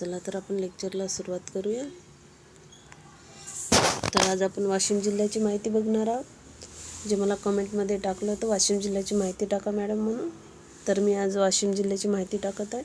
चला तर आपण लेक्चरला सुरुवात करूया. तर आज आपण वाशिम जिल्ह्याची माहिती बघणार आहोत. जे मला कमेंटमध्ये टाकलं होतं वाशिम जिल्ह्याची माहिती टाका मॅडम म्हणून. तर मी आज वाशिम जिल्ह्याची माहिती टाकत आहे.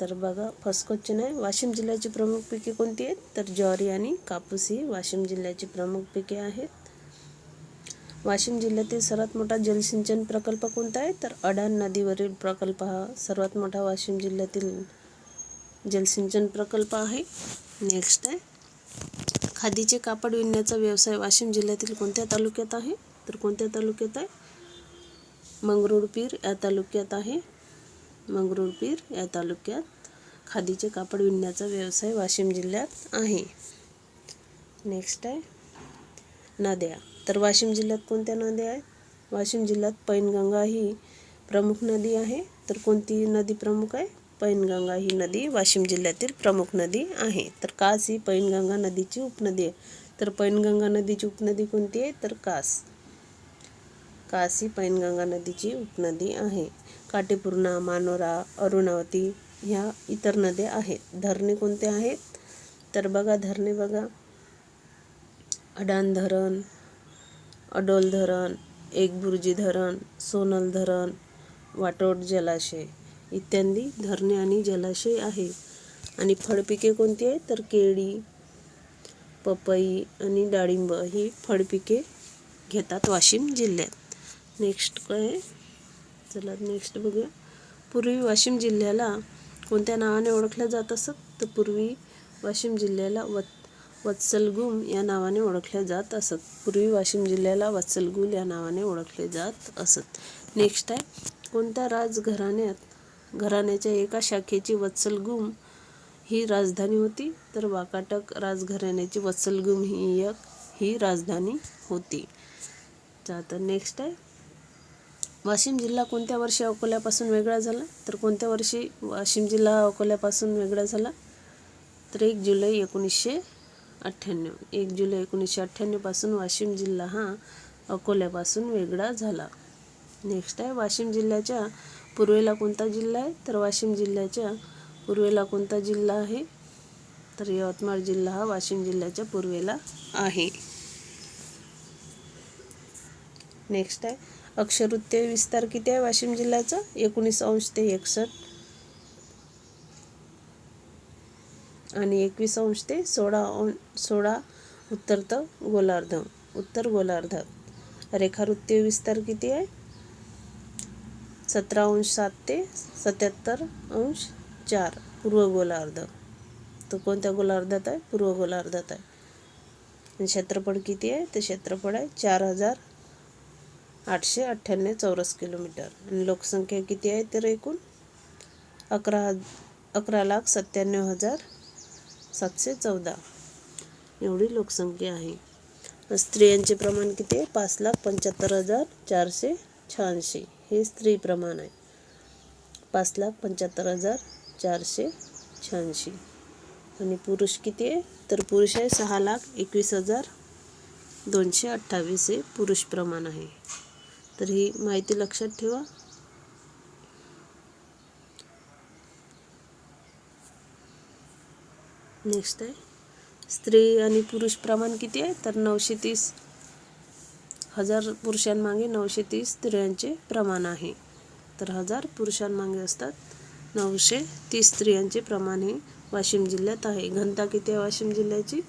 तर बघा फर्स्ट क्वेश्चन आहे वाशिम जिल्ह्याची प्रमुख पिके कोणती आहेत? तर ज्वारी आणि कापूस ही वाशिम जिल्ह्याची प्रमुख पिके आहेत. वाशिम जिल्ह्यातील सर्वात मोठा जलसिंचन प्रकल्प कोणता आहे? तर अडाण नदीवरील प्रकल्प हा सर्वात मोठा वाशिम जिल्ह्यातील जलसिंचन प्रकल्प आहे. नेक्स्ट आहे. खादीचे कापड विणण्याचा व्यवसाय वाशिम जिल्ह्यातील कोणत्या तालुक्यात आहे? तर कोणत्या तालुक्यात आहे? मंगरुळपीर या तालुक्यात आहे. मंगरुळपीर या तालुक्यात खादीचे कापड विणण्याचा व्यवसाय वाशिम जिल्ह्यात आहे. नेक्स्ट आहे. नद्या. तर वाशिम जिल्ह्यात कोणत्या नद्या आहेत? वाशिम जिल्ह्यात पैनगंगा ही प्रमुख नदी आहे. तर कोणती नदी प्रमुख आहे? पैनगंगा ही नदी वाशिम जिल्ह्यातील प्रमुख नदी आहे. तर कास ही पैनगंगा नदीची उपनदी आहे. तर पैनगंगा नदीची उपनदी कोणती आहे? तर कास. कास ही पैनगंगा नदीची उपनदी आहे. काटेपूर्णा मानोरा अरुणावती ह्या इतर नद्या आहेत. धरणे कोणते आहेत? तर बघा धरणे बघा. अडाण धरण अडोल धरण एकबुर्जी धरण सोनल धरण वाटोड जलाशय. इत्यादी धरणे आणि जलाशय आहे. आणि फळपिके कोणती आहेत? तर केळी पपई आणि डाळिंब ही फळपिके घेतात वाशिम जिल्ह्यात. नेक्स्ट काय? आहे? चला नेक्स्ट बघूया. पूर्वी वाशिम जिल्ह्याला कोणत्या नावाने ओळखलं जात असत? तर पूर्वी वाशिम जिल्ह्याला वत वत्सलगुम या नावाने ओळखल्या जात असत. पूर्वी वाशिम जिल्ह्याला वत्सलगुल या नावाने ओळखले जात असत. नेक्स्ट आहे. कोणत्या राजघराण्यात घराण्याच्या एका शाखेची वत्सलगुम ही राजधानी होती. तर वाकाटक राजघराण्याची वत्सलगुम ही एक ही राजधानी होती. तर नेक्स्ट आहे. वाशिम जिल्हा कोणत्या वर्षी अकोल्यापासून वेगळा झाला? तर कोणत्या वर्षी वाशिम जिल्हा अकोल्यापासून वेगळा झाला? तर एक जुलै एकोणीसशे अठ्ठ्याण्णव एक जुलै एकोणीसशे अठ्ठ्याण्णवपासून वाशिम जिल्हा हा अकोल्यापासून वेगळा झाला. नेक्स्ट आहे. वाशिम जिल्ह्याच्या पूर्वेला कोणता जिल्हा आहे? तर वाशिम जिल्ह्याच्या पूर्वेला कोणता जिल्हा आहे? तर यवतमाळ जिल्हा हा वाशिम जिल्ह्याच्या पूर्वेला आहे. नेक्स्ट आहे. अक्षरवृत्तीय विस्तार किती आहे वाशिम जिल्ह्याचा? एकोणीस अंश ते एकसष्ट. आणि एकवीस अंश ते सोळा सोळा सोळा तर गोलार्ध. उत्तर गोलार्धात रेखावृत्तीय विस्तार किती आहे? सतरा अंश सात ते सत्याहत्तर अंश चार. पूर्व गोलार्ध तो कोणत्या गोलार्धात आहे? पूर्व गोलार्धात आहे. आणि क्षेत्रफळ किती आहे? ते क्षेत्रफळ आहे चार हजार आठशे अठ्ठ्याण्णव चौरस किलोमीटर. आणि लोकसंख्या किती आहे तर एकूण? अकरा हज अकरा लाख सत्त्याण्णव हजार सातशे चौदा. एवढी लोकसंख्या आहे. स्त्रियांचे प्रमाण किती आहे? पाच लाख पंच्याहत्तर हजार चारशे शहाऐंशी. हे स्त्री प्रमाण आहे. पाच लाख पंच्याहत्तर हजार चारशे शहाऐंशी. आणि पुरुष किती आहे? तर पुरुष आहे सहा लाख एकवीस हजार दोनशे अठ्ठावीस हे पुरुष प्रमाण आहे. तर ही माहिती लक्षात ठेवा. नेक्स्ट आहे. स्त्री आणि पुरुष प्रमाण किती आहे? तर नऊशे तीस. हजार पुरुषांमागे नऊशे तीस स्त्रियांचे प्रमाण आहे. तर हजार पुरुषांमागे असतात नऊशे तीस स्त्रियांचे प्रमाण हे वाशिम जिल्ह्यात आहे. घनता किती आहे वाशिम जिल्ह्याची?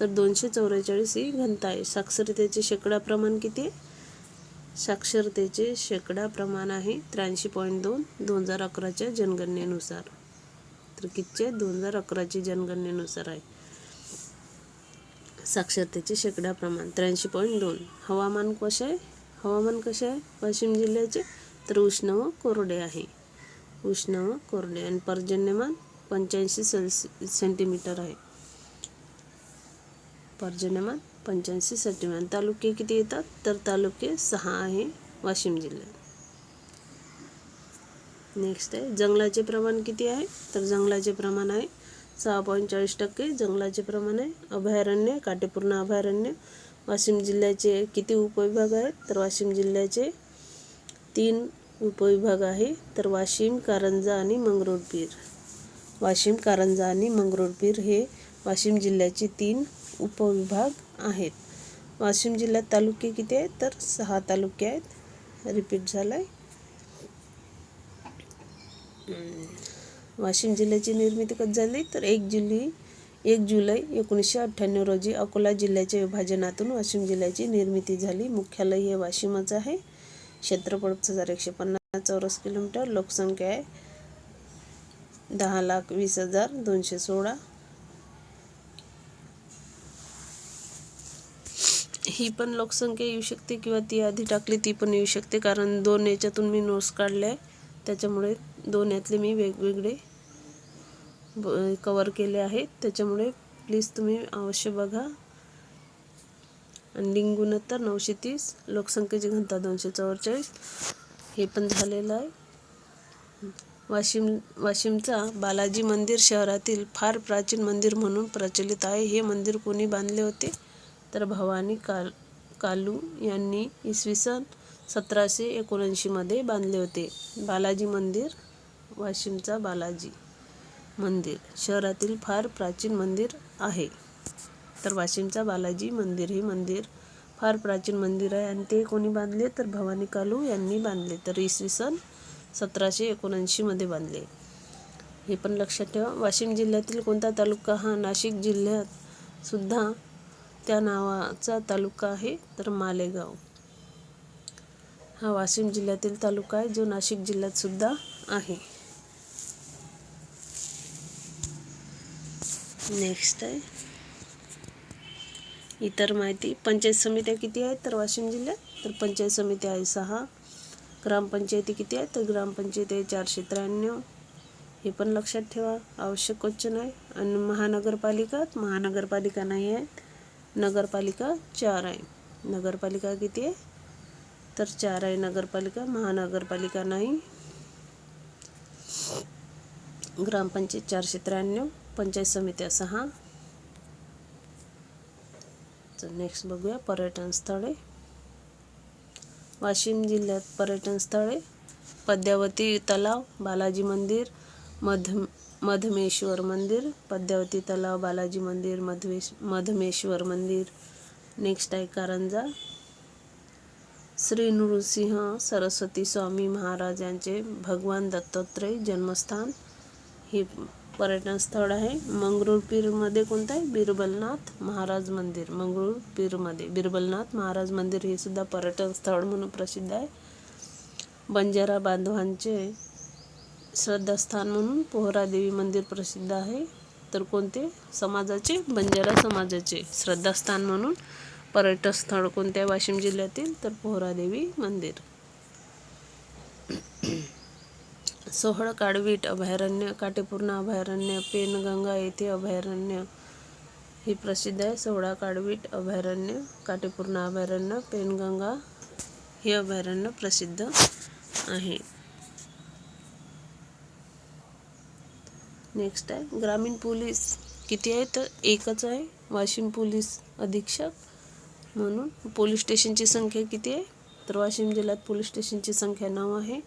तर दोनशे चौवेचाळीस ही घनता आहे. साक्षरतेचे शेकडा प्रमाण किती आहे? साक्षरतेचे शेकडा प्रमाण आहे त्र्याऐंशी पॉईंट दोन दोन हजार अकराच्या जनगणनेनुसार. तर कितीचे? दोन हजार अकराची जनगणनेनुसार आहे. साक्षरतेचे शेकडा प्रमाण त्र्याऐंशी पॉईंट दोन. हवामान कसे आहे? हवामान कसे आहे? वाशिम जिल्ह्याचे तर उष्ण व कोरडे आहे. उष्ण व कोरडे आणि पर्जन्यमान पंच्याऐंशी सेल्सि सेंटीमीटर आहे. पर्जन्यमान पंच्याऐंशी सेंटीमीटर तालुके किती येतात? तर तालुके सहा आहे वाशिम जिल्ह्यात. नेक्स्ट आहे जंगलाचे प्रमाण किती आहे? तर जंगलाचे प्रमाण आहे सहा पॉईंट चाळीस टक्के जंगलाचे प्रमाण आहे अभयारण्य काटेपूर्ण अभयारण्य. वाशिम जिल्ह्याचे किती उपविभाग आहेत? तर वाशिम जिल्ह्याचे तीन उपविभाग आहे. तर वाशिम कारंजा आणि मंगरुळपीर. वाशिम कारंजा आणि मंगरुळपीर हे वाशिम जिल्ह्याचे तीन उपविभाग आहेत. वाशिम जिल्ह्यात तालुके किती आहेत? तर सहा तालुके आहेत. रिपीट झालं आहे वाशिम जिल्ह्याची निर्मिती कधी झाली? तर एक जुलै एक जुलै एकोणीसशे अठ्ठ्याण्णव रोजी अकोला जिल्ह्याच्या विभाजनातून वाशिम जिल्ह्याची निर्मिती झाली. मुख्यालय हे वाशिमच आहे. क्षेत्रफळ हजार एकशे पन्नास चौरस किलोमीटर लोकसंख्या आहे दहा लाख वीस हजार दोनशे सोळा. ही पण लोकसंख्या येऊ शकते किंवा ती आधी टाकली ती पण येऊ शकते कारण दोन याच्यातून मी नोट्स काढले. आहे त्याच्यामुळे दोन यातले मी वेगवेगळे कवर केले आहेत. त्याच्यामुळे प्लीज तुम्ही अवश्य बघा. आणि लिंग गुणोत्तर नऊशे तीस लोकसंख्येची घनता दोनशे चव्वेचाळीस. हे पण झालेलं आहे. वाशिम वाशिमचा बालाजी मंदिर शहरातील फार प्राचीन मंदिर म्हणून प्रचलित आहे. हे मंदिर कोणी बांधले होते? तर भवानी काल कालू यांनी इसवी सन सतराशे एकोणऐंशीमध्ये बांधले होते. बालाजी मंदिर वाशिमचा बालाजी मंदिर शहरातील फार प्राचीन मंदिर आहे. तर वाशिमचा बालाजी मंदिर हे मंदिर फार प्राचीन मंदिर आहे आणि ते कोणी बांधले? तर भवानी कालू यांनी बांधले. तर इसवी सन सतराशे एकोणऐंशीमध्ये बांधले. हे पण लक्षात ठेवा. वाशिम जिल्ह्यातील कोणता तालुका हा? नाशिक जिल्ह्यात सुद्धा त्या नावाचा तालुका आहे. तर मालेगाव. हा वाशिम जिल्ह्यातील तालुका आहे जो नाशिक जिल्ह्यात सुद्धा आहे. नेक्स्ट आहे. इतर माहिती पंचायत समित्या किती आहेत? तर वाशिम जिल्ह्यात तर पंचायत समित्या आहे सहा. ग्रामपंचायती किती आहेत? तर ग्रामपंचायती आहे चारशे त्र्याण्णव. हे पण लक्षात ठेवा आवश्यक क्वेश्चन आहे. आणि महानगरपालिका महानगरपालिका नाही आहेत. नगरपालिका चार आहे. नगरपालिका किती आहे? तर चार आहे नगरपालिका महानगरपालिका नाही. ग्रामपंचायत चारशे त्र्याण्णव पंचायत समित्या सहा. तर नेक्स्ट बघूया पर्यटन स्थळे. वाशिम जिल्ह्यात पर्यटन स्थळे. पद्यावती तलाव बालाजी मंदिर मध मधमेश्वर मंदिर पद्यावती तलाव बालाजी मंदिर मधमेश मधमेश्वर मंदिर. नेक्स्ट आहे कारंजा. श्री नृसिंह सरस्वती स्वामी महाराज यांचे भगवान दत्तात्रय जन्मस्थान. हे पर्यटन स्थळ आहे मंगरुळपीरमध्ये कोणतं आहे? बिरबलनाथ महाराज मंदिर. मंगरुळपीरमध्ये बिरबलनाथ महाराज मंदिर हे सुद्धा पर्यटन स्थळ म्हणून प्रसिद्ध आहे. बंजारा बांधवांचे श्रद्धास्थान म्हणून पोहरादेवी मंदिर प्रसिद्ध आहे. तर कोणते? समाजाचे? बंजारा समाजाचे श्रद्धास्थान म्हणून. पर्यटन स्थळ कोणत्या वाशिम जिल्ह्यातील? तर पोहरादेवी मंदिर. सोहळ काळवीट अभयारण्य काटेपूर्ण अभयारण्य पेनगंगा येथे अभयारण्य. हे प्रसिद्ध आहे. सोहळा काळवीट अभयारण्य काटेपूर्ण अभयारण्य पेनगंगा हे अभयारण्य प्रसिद्ध आहे. नेक्स्ट आहे. ग्रामीण पोलीस किती आहे तर एकच आहे. वाशिम पोलीस अधीक्षक म्हणून. पोलीस स्टेशनची संख्या किती आहे? तर वाशिम जिल्ह्यात पोलीस स्टेशनची संख्या नऊ आहे.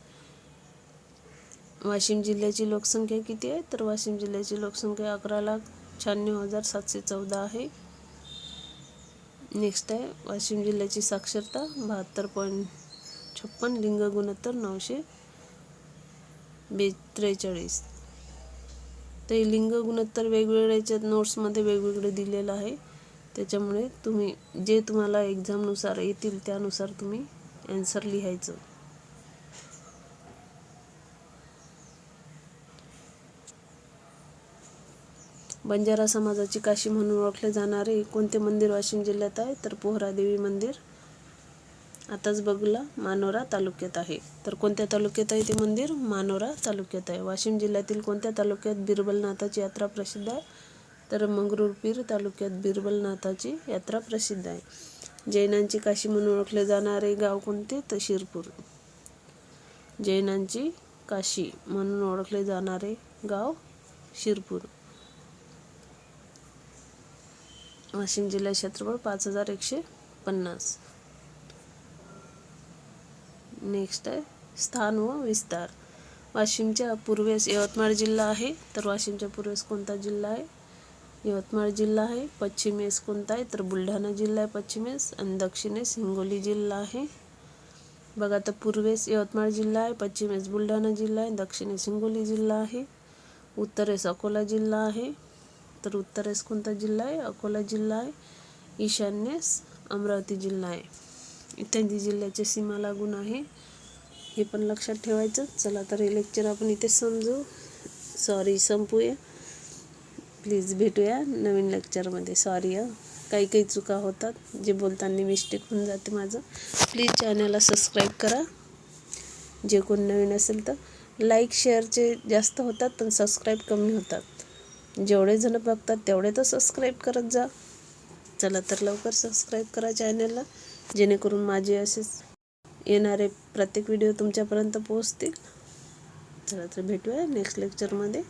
वाशिम जिल्ह्याची लोकसंख्या किती आहे? तर वाशिम जिल्ह्याची लोकसंख्या अकरा लाख शहाण्णव हजार सातशे चौदा आहे. नेक्स्ट आहे वाशिम जिल्ह्याची साक्षरता बहात्तर पॉईंट छप्पन लिंग गुणोत्तर नऊशे बे त्रेचाळीस ते लिंग गुणोत्तर वेगवेगळ्या याच्यात नोट्समध्ये वेगवेगळे दिलेलं आहे. त्याच्यामुळे तुम्ही जे तुम्हाला एक्झामनुसार येतील त्यानुसार तुम्ही ॲन्सर लिहायचं. बंजारा समाजाची काशी म्हणून ओळखले जाणारे कोणते मंदिर वाशिम जिल्ह्यात आहे? तर पोहरादेवी मंदिर. आताच बघला मानोरा तालुक्यात आहे. तर कोणत्या तालुक्यात आहे ते मंदिर? मानोरा तालुक्यात आहे. वाशिम जिल्ह्यातील कोणत्या तालुक्यात बिरबलनाथाची यात्रा प्रसिद्ध आहे? तर मंगरुळपीर तालुक्यात बिरबलनाथाची यात्रा प्रसिद्ध आहे. जैनांची काशी म्हणून ओळखले जाणारे गाव कोणते? तर शिरपूर. जैनांची काशी म्हणून ओळखले जाणारे गाव शिरपूर. वाशिम जिल्हा क्षेत्रफळ पाच हजार एकशे पन्नास. नेक्स्ट आहे स्थान व विस्तार. वाशिमच्या पूर्वेस यवतमाळ जिल्हा आहे तर वाशिमच्या पूर्वेस कोणता जिल्हा आहे? यवतमाळ जिल्हा आहे पश्चिमेस कोणता आहे? तर बुलढाणा जिल्हा आहे पश्चिमेस आणि दक्षिणेस हिंगोली जिल्हा आहे. बघा तर पूर्वेस यवतमाळ जिल्हा आहे पश्चिमेस बुलढाणा जिल्हा आहे दक्षिणेस हिंगोली जिल्हा आहे. उत्तरेस अकोला जिल्हा आहे. तर उत्तरेस कोणता जिल्हा आहे? अकोला जिल्हा आहे. ईशान्येस अमरावती जिल्हा आहे. इत्यादी जिल्ह्याच्या सीमा लागून आहे. हे पण लक्षात ठेवायचं. चला तर हे लेक्चर आपण इथे समजू. सॉरी संपूया. प्लीज भेटूया नवीन लेक्चरमध्ये सॉरी अ काही काही चुका होतात. जे बोलताना मिस्टेक होऊन जाते माझं. प्लीज चॅनलला सबस्क्राईब करा. जे कोण नवीन असेल तर लाईक शेअरचे जास्त होतात पण सबस्क्राईब कमी होतात. जेवढे जण बघतात तेवढे तर सबस्क्राईब करत जा. चला तर लवकर सबस्क्राईब करा चॅनलला जेणेकरून माझे असेच येणारे प्रत्येक व्हिडिओ तुमच्यापर्यंत पोहोचतील. चला तर भेटूया नेक्स्ट लेक्चरमध्ये